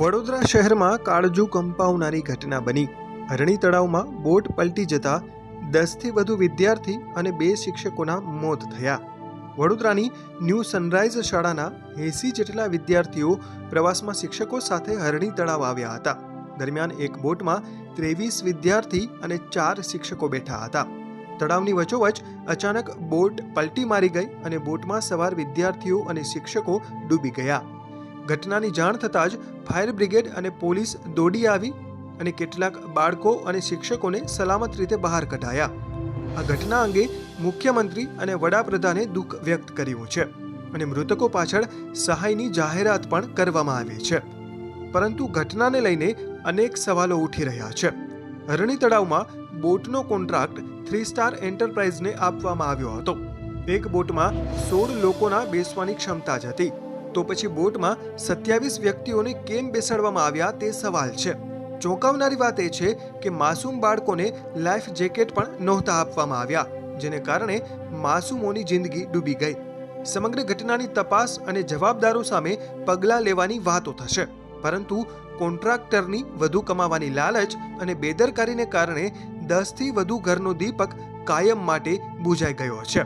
વડોદરા શહેરમાં કાળજુ કંપાવનારી ઘટના બની. હરણી તળાવમાં બોટ પલટી જતા દસથી વધુ વિદ્યાર્થી અને બે શિક્ષકોના મોત થયા. વડોદરાની ન્યૂ સનરાઈઝ શાળાના એસી જેટલા વિદ્યાર્થીઓ પ્રવાસમાં શિક્ષકો સાથે હરણી તળાવ આવ્યા હતા. દરમિયાન એક બોટમાં ત્રેવીસ વિદ્યાર્થી અને ચાર શિક્ષકો બેઠા હતા. તળાવની વચ્ચોવચ અચાનક બોટ પલટી મારી ગઈ અને બોટમાં સવાર વિદ્યાર્થીઓ અને શિક્ષકો ડૂબી ગયા. ઘટનાની જાણ થતાં જ ફાયર બ્રિગેડ અને પોલીસ દોડી આવી અને કેટલાક બાળકો અને શિક્ષકોને સલામત રીતે બહાર કઢાયા. આ ઘટના અંગે મુખ્યમંત્રી અને વડાપ્રધાને દુઃખ વ્યક્ત કર્યું છે અને મૃતકો પાછળ સહાયની જાહેરાત પણ કરવામાં આવી છે. પરંતુ ઘટનાને લઈને અનેક સવાલો ઉઠી રહ્યા છે. હરણી તળાવમાં બોટનો કોન્ટ્રાક્ટ થ્રી સ્ટાર એન્ટરપ્રાઇઝને આપવામાં આવ્યો હતો. એક બોટમાં સોળ લોકોના બેસવાની ક્ષમતા જ હતી. તો પછી બોટમાં સત્યાવીસ વ્યક્તિઓને કેમ બેસાડવામાં આવ્યા તે સવાલ છે. ચોંકાવનારી વાત એ છે કે માસૂમ બાળકોને લાઈફ જેકેટ પણ નહોતા આપવામાં આવ્યા, જેને કારણે માસૂમોની જિંદગી ડૂબી ગઈ. સમગ્ર ઘટનાની તપાસ અને જવાબદારો સામે પગલાં લેવાની વાતો થશે. પરંતુ કોન્ટ્રાક્ટરની વધુ કમાવાની લાલચ અને બેદરકારીને કારણે દસથી વધુ ઘરનો દીપક કાયમ માટે બુઝાઈ ગયો છે.